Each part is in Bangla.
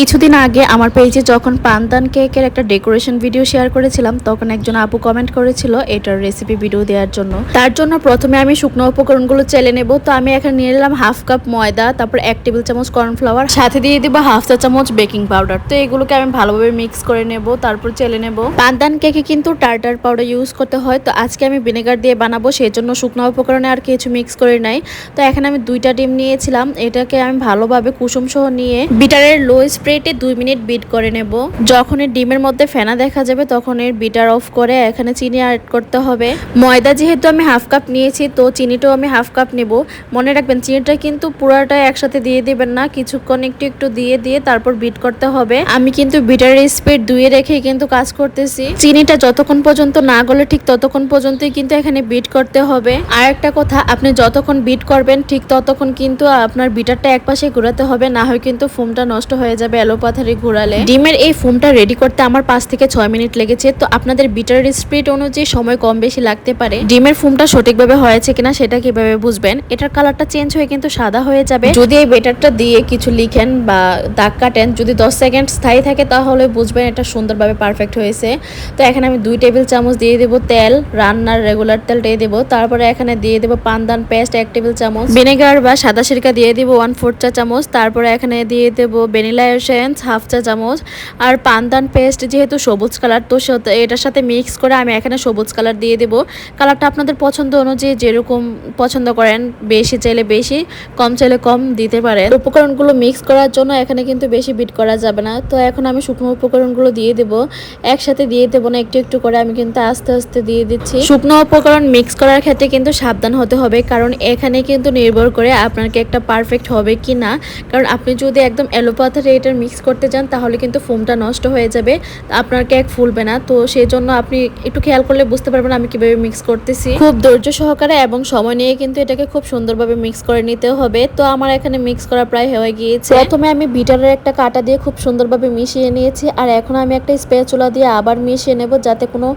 কিছুদিন আগে আমার পেজে যখন পান্তান কেকের একটা ডেকোরেশন ভিডিও শেয়ার করেছিলাম, তখন একজন আপু কমেন্ট করেছিল এটার রেসিপি ভিডিও দেওয়ার জন্য। তার জন্য প্রথমে আমি শুকনো উপকরণগুলো চেলে নেব। তো আমি এখানে নিয়ে নিলাম হাফ কাপ ময়দা, তারপর এক টেবিল চামচ কর্নফ্লাওয়ার সাথে দিয়ে দিব হাফ চা চামচ বেকিং পাউডার তো এগুলোকে আমি ভালোভাবে মিক্স করে নেব, তারপর চেলে নেব। পান্তান কেকে কিন্তু টার্টার পাউডার ইউজ করতে হয়। তো আজকে আমি ভিনেগার দিয়ে বানাবো সেই জন্য শুকনো উপকরণে আর কিছু মিক্স করে নাই। তো এখানে আমি দুইটা ডিম নিয়েছিলাম। এটাকে আমি ভালোভাবে কুসুম সহ নিয়ে বিটারের লো স্প্রেটে দুই মিনিট বিট করে নেব। যখন এর ডিমের মধ্যে ফেনা দেখা যাবে, তখন এর বিটার অফ করে এখানে চিনি অ্যাড করতে হবে। ময়দা যেহেতু আমি হাফ কাপ নিয়েছি, তো চিনিটাও আমি হাফ কাপ নেব। মনে রাখবেন, চিনিটা কিন্তু পুরাটা একসাথে দিয়ে দিবেন না। কিছুক্ষণ একটু একটু দিয়ে দিয়ে তারপর বিট করতে হবে। আমি কিন্তু বিটারের স্পিড দুয়ে রেখে কিন্তু কাজ করতেছি। চিনিটা যতক্ষণ পর্যন্ত না গলে, ঠিক ততক্ষণ পর্যন্তই কিন্তু এখানে বিট করতে হবে। আর একটা কথা, আপনি যতক্ষণ বিট করবেন, ঠিক ততক্ষণ কিন্তু আপনার বিটারটা এক পাশে ঘোরাতে হবে, না হয় কিন্তু ফোমটা নষ্ট হয়ে যাবে। অ্যালোপাথারি ঘোরালে? ডিমের এই ফোমটা রেডি করতে আমার পাঁচ থেকে ছয় মিনিট লেগেছে, তো আপনাদের বিটারের স্পিড অনুযায়ী সময় কম বেশি লাগতে পারে। ডিমের ফোমটা সঠিকভাবে হয়েছে কিনা সেটা কীভাবে বুঝবেন? এটার কালারটা চেঞ্জ হয়ে কিন্তু সাদা হয়ে যাবে। যদি এই বেটারটা দিয়ে কিছু লিখেন বা দাগ কাটেন, যদি দশ সেকেন্ড স্থায়ী থাকে তাহলে বুঝবেন এটা সুন্দরভাবে পারফেক্ট হয়েছে। তো এখানে আমি দুই টেবিল চামচ দিয়ে দেবো তেল, রান্নার রেগুলার তেল দিয়ে দেবো। তারপরে এখানে দিয়ে দেবো পানদান পেস্ট এক টেবিল চামচ। ভিনেগার বা সাদা সিরকা দিয়ে দেবো ওয়ান ফোর চা চামচ। তারপরে এখানে দিয়ে দেবো ভ্যানিলা এসেন্স হাফ চা চামচ আর পানদান পেস্ট যেহেতু সবুজ কালার তো এটার সাথে মিক্স করে আমি এখানে সবুজ কালার দিয়ে দেবো। কালারটা আপনাদের পছন্দ অনুযায়ী যেরকম পছন্দ করেন, বেশি চাইলে বেশি, কম চাইলে কম দিতে পারেন। উপকরণগুলো মিক্স করার জন্য এখানে কিন্তু বেশি বিট করা যাবে না। তো এখন আমি শুকনো উপকরণগুলো দিয়ে দেবো। একসাথে দিয়ে দেবো না, একটু একটু করে আমি কিন্তু আস্তে আস্তে দিয়ে দিচ্ছি। শুকনো উপকরণ মিক্স করার ক্ষেত্রে কিন্তু সাবধান হতে হবে, কারণ এখানে কিন্তু নির্ভর করে আপনার কেকটা পারফেক্ট হবে কি না কারণ আপনি যদি একদম এলোপাথারে এটা মিক্স করতে যান, তাহলে কিন্তু ফোমটা নষ্ট হয়ে যাবে, আপনার কেক ফুলবে না। তো সেই জন্য আপনি একটু খেয়াল করলে বুঝতে পারবেন আমি কীভাবে মিক্স করতেছি। খুব ধৈর্য সহকারে এবং সময় নিয়ে কিন্তু এটাকে খুব সুন্দরভাবে মিক্স করে নিতে হবে। তো আমার এখানে মিক্স করা প্রায় হয়ে গিয়েছে। প্রথমে আমি বিটারের একটা কাটা দিয়ে খুব সুন্দরভাবে মিশিয়ে নিয়েছি, আর এখন আমি একটা স্পেচুলা দিয়ে আবার মিশিয়ে নেব যাতে কোনো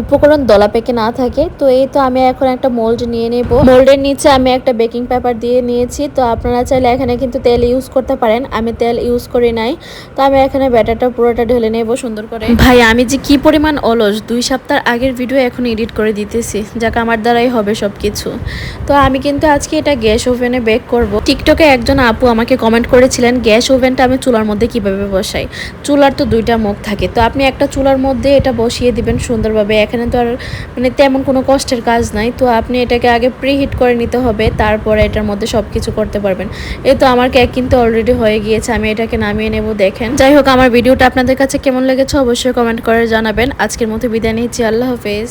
উপকরণ দলা পেকে না থাকে। তো এই তো আমি এখন একটা মোল্ড নিয়ে নেব। মোল্ডের নিচে আমি একটা বেকিং পেপার দিয়ে নিয়েছি। তো আপনারা চাইলে এখানে কিন্তু তেল ইউজ করতে পারেন। আমি তেল ইউজ করি নাই। তো আমি এখানে ব্যাটারটা পুরোটা ঢেলে নেব সুন্দর করে। ভাই, আমি যে কি পরিমাণ অলস, দুই সপ্তাহ আগের ভিডিও এখন এডিট করে দিতেছি। যাকে, আমার দ্বারাই হবে সব কিছু তো আমি কিন্তু আজকে এটা গ্যাস ওভেনে বেক করব। টিকটকে একজন আপু আমাকে কমেন্ট করেছিলেন, গ্যাস ওভেনটা আমি চুলার মধ্যে কীভাবে বসাই? চুলার তো দুইটা মুখ থাকে। তো আপনি একটা চুলার মধ্যে এটা বসিয়ে দিবেন সুন্দরভাবে। এখানে তো আর মানে তেমন কোনো কষ্টের কাজ নাই। তো আপনি এটাকে আগে প্রি হিট করে নিতে হবে, তারপরে এটার মধ্যে সব কিছু করতে পারবেন। এই তো আমার কেক কিন্তু অলরেডি হয়ে গিয়েছে। আমি এটাকে নামিয়ে নেব, দেখেন। যাই হোক আমার ভিডিওটা আপনাদের কাছে কেমন লেগেছে অবশ্যই কমেন্ট করে জানাবেন। আজকের মতো বিদায় নিচ্ছি, আল্লাহ হাফেজ।